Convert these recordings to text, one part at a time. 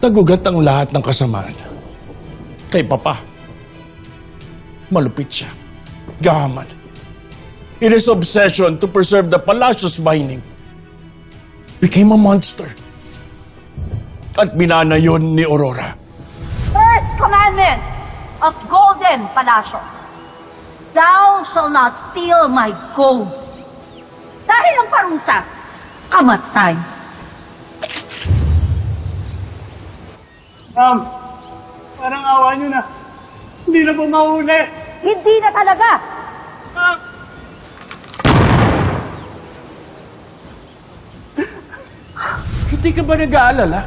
Nagugat ang lahat ng kasamaan. Kay Papa. Malupit siya. Gahaman. In his obsession to preserve the Palacios mining, became a monster. At binana yun ni Aurora. First commandment of Golden Palacios. Thou shall not steal my gold. Dahil ang parusa, kamatay. Ma'am, parang awa niyo na. Hindi na po mahuli. Hindi na talaga. Ma'am, Hindi ka ba nag-aalala?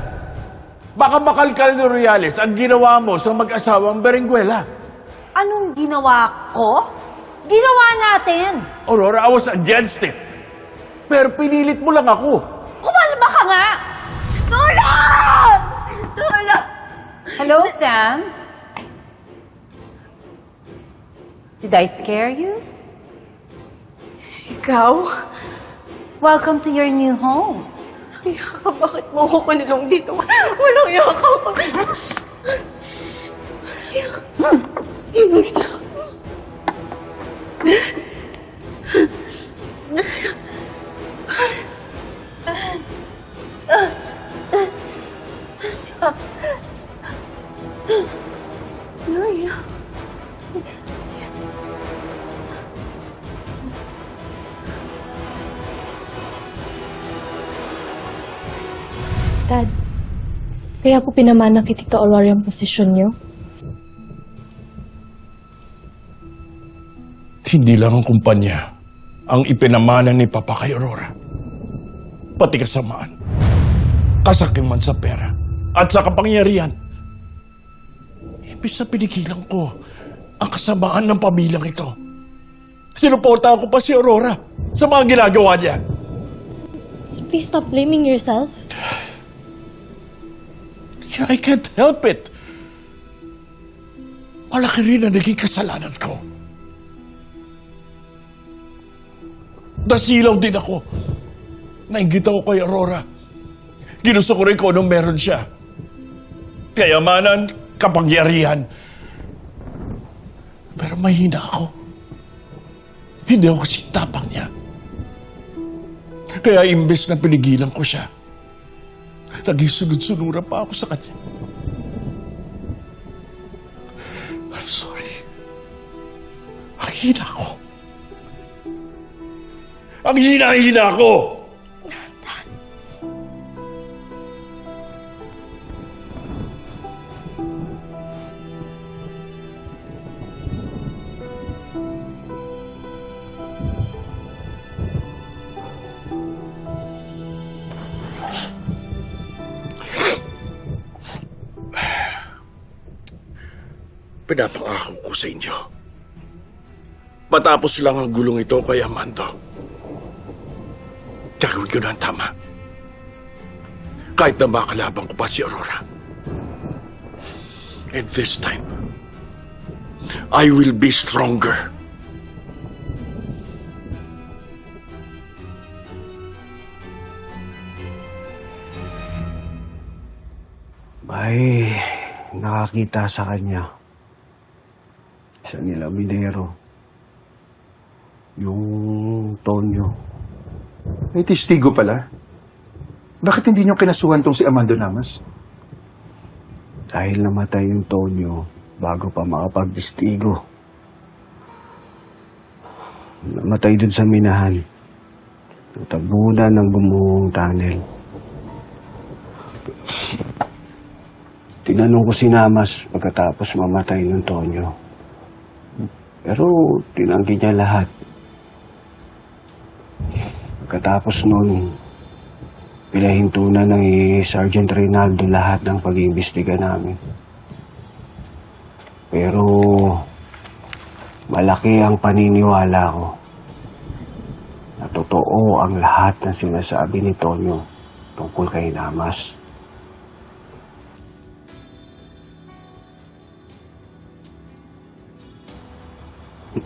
Baka makalkal ni Royales ang ginawa mo sa mag-asawang Berenguela. Anong ginawa ko? Ginawa natin. Aurora, I was against it. Pero pinilit mo lang ako. Hello, Sam? Did I scare you? Ikaw? Welcome to your new home. Yaka, bakit mo ako panilong dito? Walang yaka. Dad, kaya po pinamana kay Tito Aurora ang posisyon niyo? Hindi lang ang kumpanya ang ipinamana ni Papa kay Aurora. Pati kasamaan. Kasakiman sa pera at sa kapangyarihan. Ibig sa pinigilan ko ang kasamaan ng pamilyang ito. Sinuportahan ko pa si Aurora sa mga ginagawa niya. Please stop blaming yourself. I can't help it. Malaki rin ang naging kasalanan ko. Nasilaw din ako. Nainggit ako kay Aurora. Ginusto ko rin kung anong meron siya. Kayamanan, kapangyarihan. Pero mahina ako. Hindi ako kasi tapang niya. Kaya imbes na pinigilan ko siya, naging sunod-sunura pa ako sa kanya. I'm sorry. Ang hina ko. Ang hina-hina ko! Pinapangako ko sa inyo. Matapos lang ang gulong ito kay Amando. Gagawin ko na ang tama. Kahit na makalabang ko pa si Aurora. And this time, I will be stronger. May nakakita sa kanya. Isa nila minero. Yung Tonyo. May testigo pala. Bakit hindi niyo kinasuhan tong si Amando Namas? Dahil namatay yung Tonyo bago pa makapag-testigo. Namatay dun sa minahan. Natabunan ng bumuhong tunnel. Tinanong ko si Namas pagkatapos mamatay ng Tonyo. Pero tinanggi niya lahat. Pagkatapos noon, pinahintunan ng Sergeant Reynaldo lahat ng pag-iimbestiga namin. Pero malaki ang paniniwala ko na totoo ang lahat ng sinasabi ni Tonyo tungkol kay Namas. The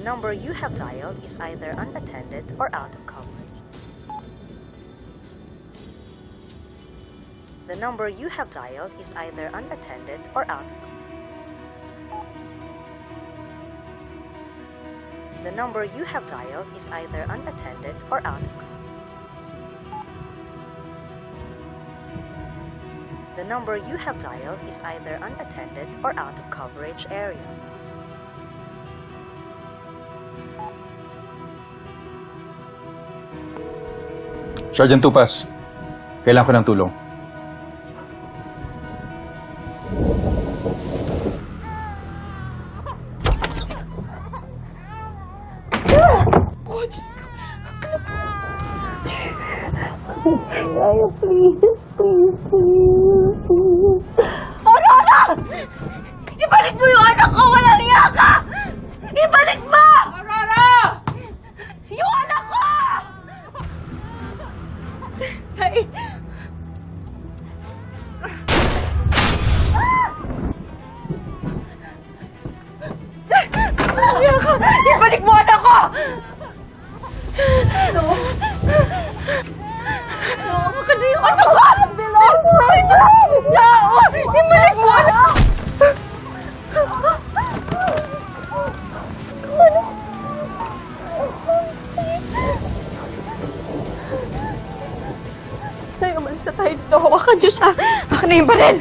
number you have dialed is either unattended or out of coverage. The number you have dialed is either unattended or out of The number you have dialed is either unattended or out of The number you have dialed is either unattended or out of coverage area. Sergeant Tupas, kailangan ko ng tulong. Aurora! Ibalik mo yung anak ko! Walang iya ka! Ibalik mo! Aurora! Yung anak ko! Ay! Na tayo dito. Hawakan niyo siya. Baka na yung baril.